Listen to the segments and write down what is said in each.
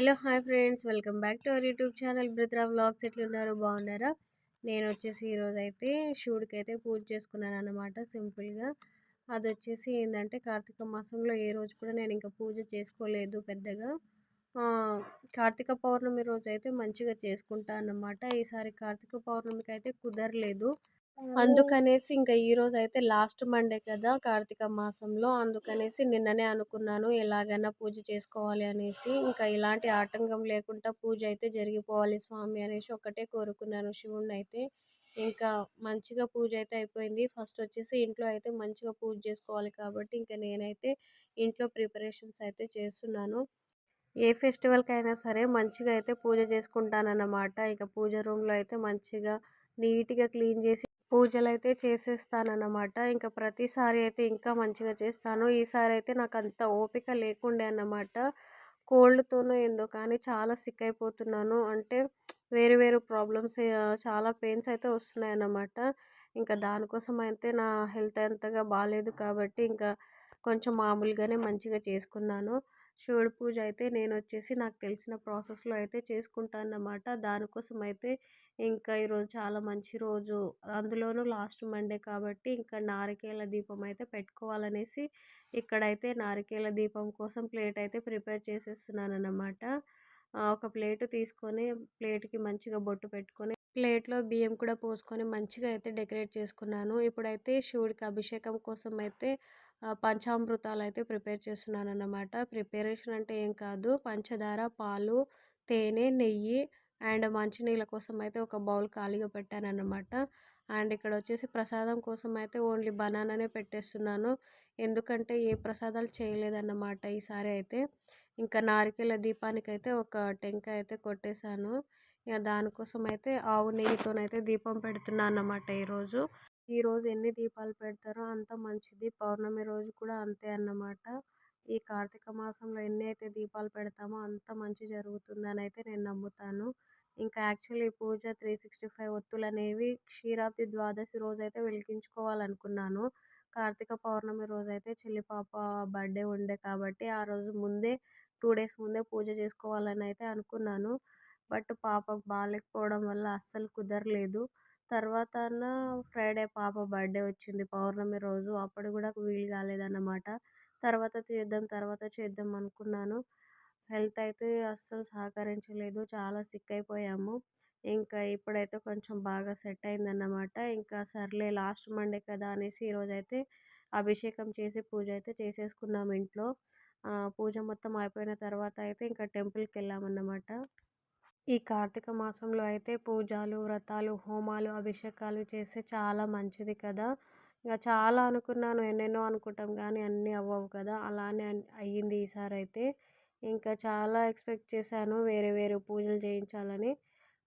Hello hi friends. Welcome back to our YouTube channel. Brithra vlogs ఎట్లున్నారు? బాగున్నారా? నేను వచ్చేసి ఈరోజు అయితే శివుడికి అయితే పూజ చేసుకున్నాను అనమాట సింపుల్గా. అది వచ్చేసి ఏంటంటే కార్తీక మాసంలో ఏ రోజు కూడా నేను ఇంకా పూజ చేసుకోలేదు పెద్దగా. కార్తీక పౌర్ణమి రోజు అయితే మంచిగా చేసుకుంటాను అన్నమాట. ఈసారి కార్తీక పౌర్ణమికి అయితే కుదరలేదు. అందుకనేసి ఇంకా ఈరోజు అయితే లాస్ట్ మండే కదా కార్తీక మాసంలో. అందుకనేసి నిన్ననే అనుకున్నాను ఎలాగైనా పూజ చేసుకోవాలి అనేసి. ఇంకా ఇలాంటి ఆటంకం లేకుండా పూజ అయితే జరిగిపోవాలి స్వామి అనేసి ఒకటే కోరుకున్నాను శివుణ్ణి అయితే. ఇంకా మంచిగా పూజ అయితే అయిపోయింది. ఫస్ట్ వచ్చేసి ఇంట్లో అయితే మంచిగా పూజ చేసుకోవాలి కాబట్టి ఇంకా నేనైతే ఇంట్లో ప్రిపరేషన్స్ అయితే చేస్తున్నాను. ఏ ఫెస్టివల్కి అయినా సరే మంచిగా అయితే పూజ చేసుకుంటానన్నమాట. ఇక పూజ రూమ్లో అయితే మంచిగా నీట్గా క్లీన్ చేసి పూజలు అయితే చేసేస్తానన్నమాట. ఇంకా ప్రతిసారి అయితే ఇంకా మంచిగా చేస్తాను. ఈసారి అయితే నాకు అంత ఓపిక లేకుండే అన్నమాట. కోల్డ్తోనో ఏందో కానీ చాలా సిక్ అయిపోతున్నాను. అంటే వేరు వేరు ప్రాబ్లమ్స్ చాలా పెయిన్స్ అయితే వస్తున్నాయి అన్నమాట. ఇంకా దానికోసం అయితే నా హెల్త్ అంతగా బాగాలేదు కాబట్టి ఇంకా కొంచెం మామూలుగానే మంచిగా చేసుకున్నాను. శివుడి పూజ అయితే నేను వచ్చేసి నాకు తెలిసిన ప్రాసెస్లో అయితే చేసుకుంటాను అన్నమాట దానికోసం అయితే ఇంకా ఈరోజు చాలా మంచి రోజు. అందులోనూ లాస్ట్ మండే కాబట్టి ఇంకా నారికేల దీపం అయితే పెట్టుకోవాలనేసి ఇక్కడైతే నారికేల దీపం కోసం ప్లేట్ అయితే ప్రిపేర్ చేసేస్తున్నాను అన్నమాట ఒక ప్లేట్ తీసుకొని ప్లేట్కి మంచిగా బొట్టు పెట్టుకొని ప్లేట్లో బియ్యం కూడా పోసుకొని మంచిగా అయితే డెకరేట్ చేసుకున్నాను. ఇప్పుడైతే శివుడికి అభిషేకం కోసం అయితే పంచామృతాలు అయితే ప్రిపేర్ చేస్తున్నాను అన్నమాట ప్రిపరేషన్ అంటే ఏం కాదు. పంచదార పాలు తేనె నెయ్యి అండ్ మంచినీళ్ళ కోసం అయితే ఒక బౌల్ ఖాళీగా పెట్టాను అన్నమాట అండ్ ఇక్కడ వచ్చేసి ప్రసాదం కోసం అయితే ఓన్లీ బనానానే పెట్టేస్తున్నాను. ఎందుకంటే ఏ ప్రసాదాలు చేయలేదన్నమాట ఈసారి అయితే. ఇంకా నారికేల దీపానికి అయితే ఒక టెంకాయ అయితే కొట్టేశాను. ఇక దానికోసం అయితే ఆవు నెయ్యితోనైతే దీపం పెడుతున్నాను అన్నమాట ఈరోజు. ఈ రోజు ఎన్ని దీపాలు పెడతారో అంత మంచిది. పౌర్ణమి రోజు కూడా అంతే అన్నమాట. ఈ కార్తీక మాసంలో ఎన్ని అయితే దీపాలు పెడతామో అంత మంచి జరుగుతుందని అయితే నేను నమ్ముతాను. ఇంకా యాక్చువల్లీ పూజ త్రీ సిక్స్టీ ఫైవ్ ఒత్తులు అనేవి క్షీరాబ్ది ద్వాదశి రోజు అయితే వెలిగించుకోవాలనుకున్నాను. కార్తీక పౌర్ణమి రోజు అయితే చెల్లి పాప బర్త్డే ఉండే కాబట్టి ఆ రోజు ముందే టూ డేస్ ముందే పూజ చేసుకోవాలని అయితే అనుకున్నాను. బట్ పాపకు బాగాలేకపోవడం వల్ల అస్సలు కుదరలేదు. తర్వాత ఫ్రైడే పాప బర్త్డే వచ్చింది. పౌర్ణమి రోజు అప్పుడు కూడా వీలు కాలేదన్నమాట. తర్వాత చేద్దాం తర్వాత చేద్దాం అనుకున్నాను. హెల్త్ అయితే అస్సలు సహకరించలేదు. చాలా సిక్ అయిపోయాము. ఇంకా ఇప్పుడైతే కొంచెం బాగా సెట్ అయిందన్నమాట. ఇంకా సర్లే లాస్ట్ మండే కదా అనేసి ఈరోజు అయితే అభిషేకం చేసి పూజ అయితే చేసేసుకున్నాము ఇంట్లో. పూజ మొత్తం అయిపోయిన తర్వాత అయితే ఇంకా టెంపుల్కి వెళ్ళామన్నమాట. ఈ కార్తీక మాసంలో అయితే పూజలు వ్రతాలు హోమాలు అభిషేకాలు చేస్తే చాలా మంచిది కదా. ఇంకా చాలా అనుకున్నాను ఎన్నెన్నో అనుకుంటాం కానీ అన్నీ అవ్వవు కదా. అలానే అయ్యింది ఈసారి అయితే. ఇంకా చాలా ఎక్స్పెక్ట్ చేశాను వేరే వేరే పూజలు చేయించాలని.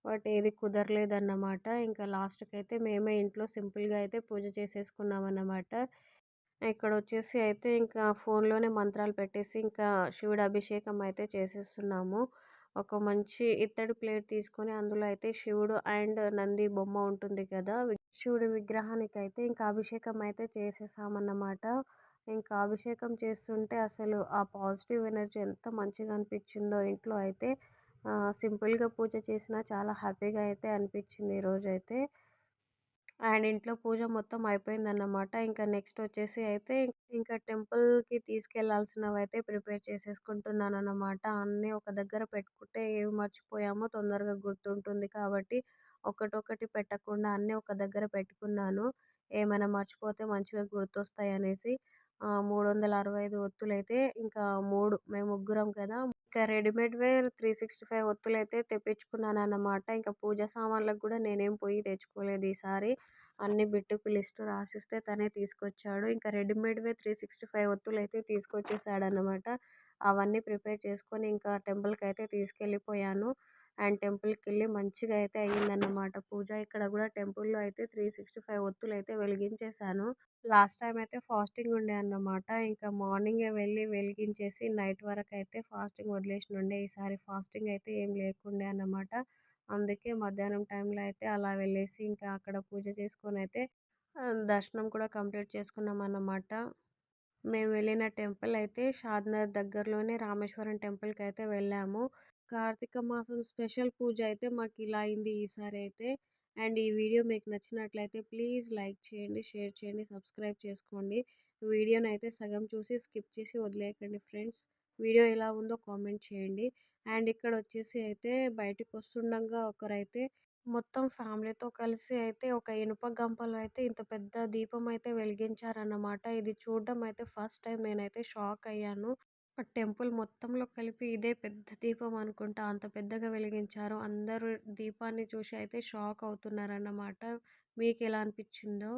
బట్ ఏది కుదరలేదన్నమాట. ఇంకా లాస్ట్కి అయితే మేమే ఇంట్లో సింపుల్గా అయితే పూజ చేసేసుకున్నాం అన్నమాట ఇక్కడ వచ్చేసి అయితే ఇంకా ఫోన్లోనే మంత్రాలు పెట్టేసి ఇంకా శివుడి అభిషేకం అయితే చేసేస్తున్నాము. ఒక మంచి ఇత్తడి ప్లేట్ తీసుకొని అందులో అయితే శివుడు అండ్ నంది బొమ్మ ఉంటుంది కదా శివుడి విగ్రహానికి అయితే ఇంకా అభిషేకం అయితే చేసేసామన్నమాట. ఇంకా అభిషేకం చేస్తుంటే అసలు ఆ పాజిటివ్ ఎనర్జీ ఎంత మంచిగా అనిపించిందో ఇంట్లో అయితే సింపుల్గా పూజ చేసినా చాలా హ్యాపీగా అయితే అనిపించింది ఈరోజు అయితే అండ్ ఇంట్లో పూజ మొత్తం అయిపోయిందన్నమాట. ఇంకా నెక్స్ట్ వచ్చేసి అయితే ఇంకా టెంపుల్కి తీసుకెళ్ళాల్సినవి అయితే ప్రిపేర్ చేసేసుకుంటున్నాను అన్నమాట అన్నీ ఒక దగ్గర పెట్టుకుంటే ఏవి మర్చిపోయామో తొందరగా గుర్తుంటుంది కాబట్టి ఒకటొకటి పెట్టకుండా అన్నీ ఒక దగ్గర పెట్టుకున్నాను. ఏమైనా మర్చిపోతే మంచిగా గుర్తొస్తాయి అనేసి మూడు వందల అరవై ఐదు ఒత్తులు అయితే ఇంకా మూడు మేము ముగ్గురం కదా. ఇంకా రెడీమేడ్ వేర్ త్రీ సిక్స్టీ ఫైవ్ ఒత్తులు అయితే తెప్పించుకున్నాను అన్నమాట ఇంకా పూజ సామాన్లకు కూడా నేనేం పోయి తెచ్చుకోలేదు ఈసారి. అన్ని బిట్టుకు లిస్ట్ రాసిస్తే తనే తీసుకొచ్చాడు. ఇంకా రెడీమేడ్ వే త్రీ సిక్స్టీ ఫైవ్ ఒత్తులు అయితే తీసుకొచ్చేసాడు అనమాట అవన్నీ ప్రిపేర్ చేసుకొని ఇంకా టెంపుల్కి అయితే తీసుకెళ్ళిపోయాను. అండ్ టెంపుల్కి వెళ్ళి మంచిగా అయితే అయ్యిందన్నమాట. పూజ ఇక్కడ కూడా టెంపుల్లో అయితే త్రీ సిక్స్టీ ఫైవ్ ఒత్తులు అయితే వెలిగించేశాను. లాస్ట్ టైం అయితే ఫాస్టింగ్ ఉండే అన్నమాట. ఇంకా మార్నింగే వెళ్ళి వెలిగించేసి నైట్ వరకు అయితే ఫాస్టింగ్ వదిలేసి ఉండే. ఈసారి ఫాస్టింగ్ అయితే ఏం లేకుండే అన్నమాట. అందుకే మధ్యాహ్నం టైంలో అయితే అలా వెళ్ళేసి ఇంకా అక్కడ పూజ చేసుకొని అయితే దర్శనం కూడా కంప్లీట్ చేసుకున్నాం అన్నమాట. మేము వెళ్ళిన టెంపుల్ అయితే షాద్నగర్ దగ్గరలోనే రామేశ్వరం టెంపుల్కి అయితే వెళ్ళాము. కార్తీక మాసం స్పెషల్ పూజ అయితే మాకు ఇలా అయింది ఈసారి అయితే. అండ్ ఈ వీడియో మీకు నచ్చినట్లయితే ప్లీజ్ లైక్ చేయండి షేర్ చేయండి సబ్స్క్రైబ్ చేసుకోండి. వీడియోని అయితే సగం చూసి స్కిప్ చేసి వదిలేయకండి ఫ్రెండ్స్. వీడియో ఎలా ఉందో కామెంట్ చేయండి. అండ్ ఇక్కడ వచ్చేసి అయితే బయటకు వస్తుండగా ఒకరైతే మొత్తం ఫ్యామిలీతో కలిసి అయితే ఒక ఇనుప గంపలు అయితే ఇంత పెద్ద దీపం అయితే వెలిగించారన్నమాట. ఇది చూడడం అయితే ఫస్ట్ టైం నేనైతే షాక్ అయ్యాను. టెంపుల్ మొత్తంలో కలిపి ఇదే పెద్ద దీపం అనుకుంటా. అంత పెద్దగా వెలిగించారు. అందరూ దీపాన్ని చూసి అయితే షాక్ అవుతున్నారన్నమాట. మీకు ఎలా అనిపించిందో?